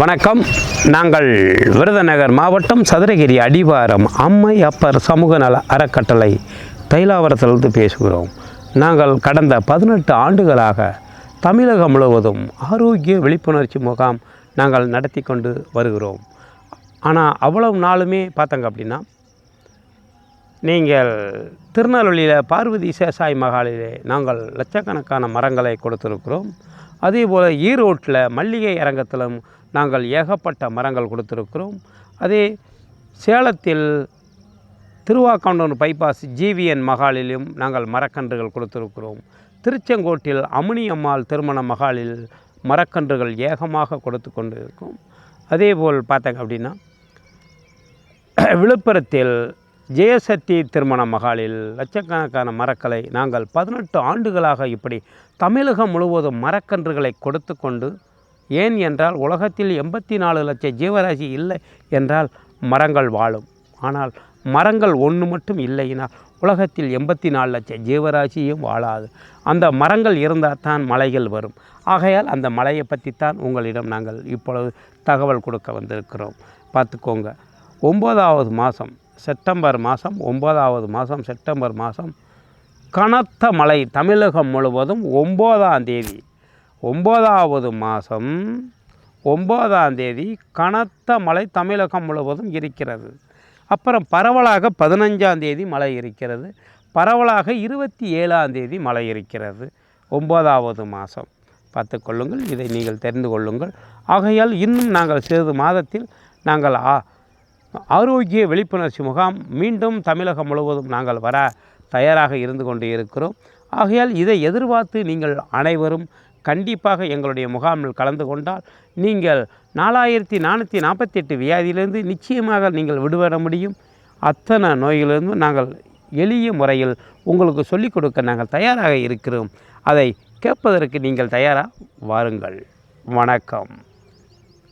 வணக்கம். நாங்கள் விருதுநகர் மாவட்டம் சதுரகிரி அடிவாரம் அம்மை அப்பர் சமூக நல அறக்கட்டளை தைலாவரத்திலிருந்து பேசுகிறோம். நாங்கள் கடந்த பதினெட்டு ஆண்டுகளாக தமிழகம் முழுவதும் ஆரோக்கிய விழிப்புணர்ச்சி முகாம் நாங்கள் நடத்தி கொண்டு வருகிறோம். ஆனால் அவ்வளவு நாளுமே பார்த்தங்க அப்படின்னா நீங்கள் திருநெல்வேலியில் பார்வதி சேசாய் மகாலிலே நாங்கள் லட்சக்கணக்கான மரங்களை கொடுத்துருக்கிறோம். அதே போல் ஈரோட்டில் மல்லிகை அரங்கத்திலும் நாங்கள் ஏகப்பட்ட மரங்கள் கொடுத்துருக்கிறோம். அதே சேலத்தில் திருவாக்கண்டூர் பைபாஸ் ஜிவிஎன் மகாலிலும் நாங்கள் மரக்கன்றுகள் கொடுத்துருக்கிறோம். திருச்செங்கோட்டில் அமுனி அம்மாள் திருமண மகாலில் மரக்கன்றுகள் ஏகமாக கொடுத்து கொண்டு இருக்கோம் அதேபோல் பார்த்தங்க அப்படின்னா விழுப்புரத்தில் ஜெயசக்தி திருமண மகாலில் லட்சக்கணக்கான மரக்கலை நாங்கள் பதினெட்டு ஆண்டுகளாக இப்படி தமிழகம் முழுவதும் மரக்கன்றுகளை கொடுத்து கொண்டு ஏன் என்றால் உலகத்தில் எண்பத்தி நாலு லட்சம் ஜீவராசி இல்லை என்றால் மரங்கள் வாழும். ஆனால் மரங்கள் ஒன்று மட்டும் இல்லையினால் உலகத்தில் எண்பத்தி நாலு லட்சம் ஜீவராசியும் வாழாது. அந்த மரங்கள் இருந்தால் தான் மலைகள் வரும். ஆகையால் அந்த மலையை பற்றித்தான் உங்களிடம் நாங்கள் இப்பொழுது தகவல் கொடுக்க வந்திருக்கிறோம். பார்த்துக்கோங்க. ஒம்பதாவது மாதம் செப்டம்பர் மாதம் ஒம்பதாவது மாதம் செப்டம்பர் மாதம் கனத்த மழை தமிழகம் முழுவதும் ஒம்போதாம் தேதி. ஒம்பதாவது மாதம் ஒம்பதாம் தேதி கனத்த மழை தமிழகம் முழுவதும் இருக்கிறது. அப்புறம் பரவலாக பதினஞ்சாம் தேதி மழை இருக்கிறது. பரவலாக இருபத்தி ஏழாம் தேதி மழை இருக்கிறது. ஒம்பதாவது மாதம். பார்த்து கொள்ளுங்கள் இதை நீங்கள் தெரிந்து கொள்ளுங்கள். ஆகையால் இன்னும் நாங்கள் சிறிது மாதத்தில் நாங்கள் ஆ ஆரோக்கிய விழிப்புணர்ச்சி முகாம் மீண்டும் தமிழகம் முழுவதும் நாங்கள் வர தயாராக இருந்து கொண்டு இருக்கிறோம். ஆகையால் இதை எதிர்பார்த்து நீங்கள் அனைவரும் கண்டிப்பாக எங்களுடைய முகாமில் கலந்து கொண்டால் நீங்கள் நாலாயிரத்தி நானூற்றி நாற்பத்தெட்டு வியாதியிலிருந்து நிச்சயமாக நீங்கள் விடுபட முடியும். அத்தனை நோய்களிலிருந்து நாங்கள் எளிய முறையில் உங்களுக்கு சொல்லிக் கொடுக்க நாங்கள் தயாராக இருக்கிறோம். அதை கேட்பதற்கு நீங்கள் தயாராக வாருங்கள். வணக்கம்.